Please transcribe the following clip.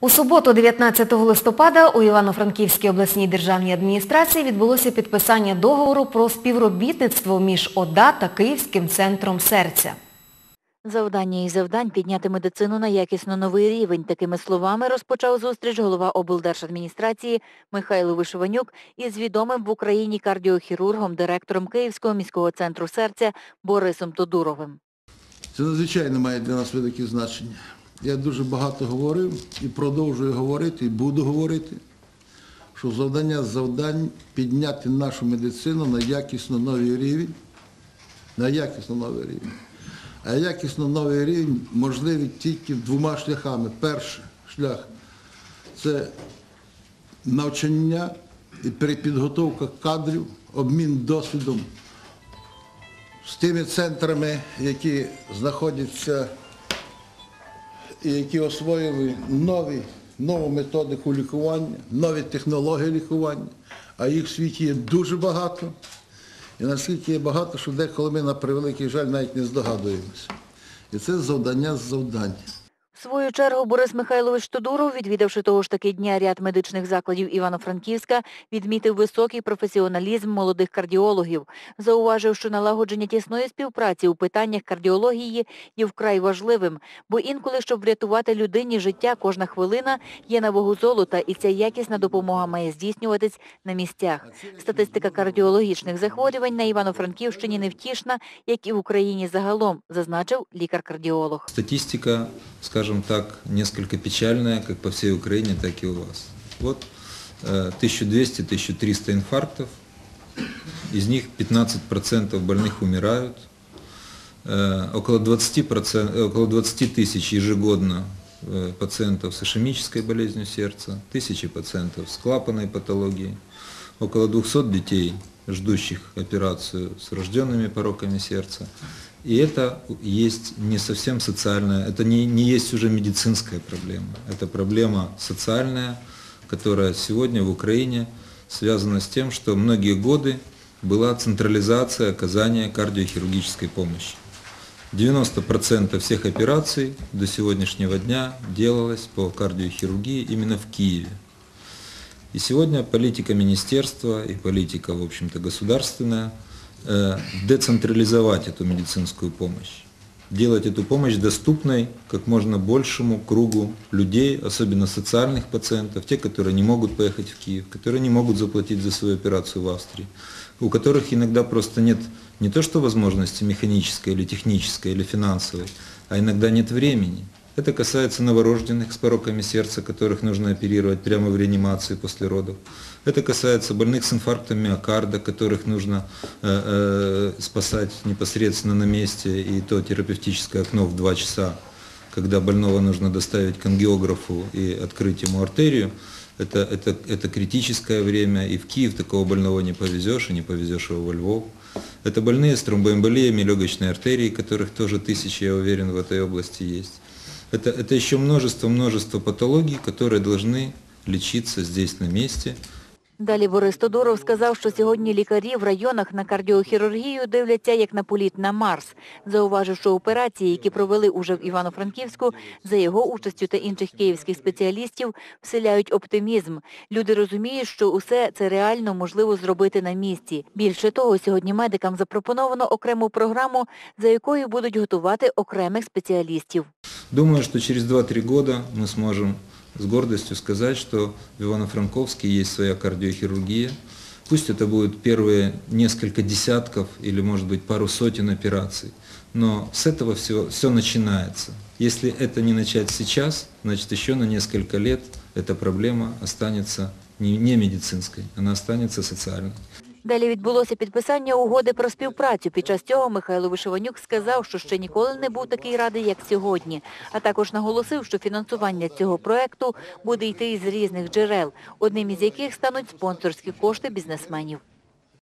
У суботу, 19 листопада, у Івано-Франківській обласній державній адміністрації відбулося підписання договору про співробітництво між ОДА та Київським центром серця. Завдання і завдань підняти медицину на якісно новий рівень. Такими словами розпочав зустріч голова облдержадміністрації Михайло Вишиванюк із відомим в Україні кардіохірургом, директором Київського міського центру серця Борисом Тодуровим. Це надзвичайно має для нас велике значення. Я дуже багато говорив і продовжую говорити, і буду говорити, що завдання завдань підняти нашу медицину на якісно новий рівень, на якісно новий рівень. А якісно новий рівень можливий тільки двома шляхами. Перший шлях це навчання і перепідготовка кадрів, обмін досвідом з тими центрами, які знаходяться які освоїли нові, нову методику лікування, нові технології лікування, а їх в світі є дуже багато. І наскільки є багато, що деколи ми на превеликий жаль навіть не здогадуємося. І це завдання з завдань. Свою чергу Борис Михайлович Тодуров, відвідавши того ж таки дня ряд медичних закладів Івано-Франківська, відмітив високий професіоналізм молодих кардіологів. Зауважив, що налагодження тісної співпраці у питаннях кардіології є вкрай важливим, бо інколи, щоб врятувати людині життя, кожна хвилина є на вагу золота, і ця якісна допомога має здійснюватись на місцях. Статистика кардіологічних захворювань на Івано-Франківщині невтішна, як і в Україні загалом, зазначив лікар-кардіолог. Статистика, скажем так, несколько печальная, как по всей Украине, так и у вас. Вот э, 1200-1300 инфарктов, из них 15% больных умирают, Э, около 20%, э, около 20 тысяч ежегодно э, пациентов с ишемической болезнью сердца, тысячи пациентов с клапанной патологией, около 200 детей, ждущих операцию с врожденными пороками сердца. И это есть не совсем социальная, это не, не есть уже медицинская проблема, это проблема социальная, которая сегодня в Украине связана с тем, что многие годы была централизация оказания кардиохирургической помощи. 90% всех операций до сегодняшнего дня делалось по кардиохирургии именно в Киеве. И сегодня политика министерства и политика, в общем-то, государственная децентрализовать эту медицинскую помощь. Делать эту помощь доступной как можно большему кругу людей, особенно социальных пациентов, те, которые не могут поехать в Киев, которые не могут заплатить за свою операцию в Австрии, у которых иногда просто нет не то что возможности механической или технической или финансовой, а иногда нет времени. Это касается новорожденных с пороками сердца, которых нужно оперировать прямо в реанимации после родов. Это касается больных с инфарктом миокарда, которых нужно э, э, спасать непосредственно на месте, и то терапевтическое окно в 2 часа, когда больного нужно доставить к ангиографу и открыть ему артерию. Это, это, это критическое время, и в Киев такого больного не повезешь, и не повезешь его во Львов. Это больные с тромбоэмболиями легочной артерии, которых тоже тысячи, я уверен, в этой области есть. Это, это еще множество-множество патологий, которые должны лечиться здесь на месте. Далі Борис Тодоров сказав, що сьогодні лікарі в районах на кардіохірургію дивляться як на політ на Марс. Зауважив, що операції, які провели уже в Івано-Франківську, за його участю та інших київських спеціалістів, вселяють оптимізм. Люди розуміють, що усе це реально можливо зробити на місці. Більше того, сьогодні медикам запропоновано окрему програму, за якою будуть готувати окремих спеціалістів. Думаю, что через 2-3 года мы сможем с гордостью сказать, что в Ивано-Франковске есть своя кардиохирургия. Пусть это будут первые несколько десятков или, может быть, пару сотен операций. Но с этого все, все начинается. Если это не начать сейчас, значит еще на несколько лет эта проблема останется не, не медицинской, она останется социальной. Далі відбулося підписання угоди про співпрацю. Під час цього Михайло Вишиванюк сказав, що ще ніколи не був такий радий, як сьогодні. А також наголосив, що фінансування цього проекту буде йти із різних джерел, одним із яких стануть спонсорські кошти бізнесменів.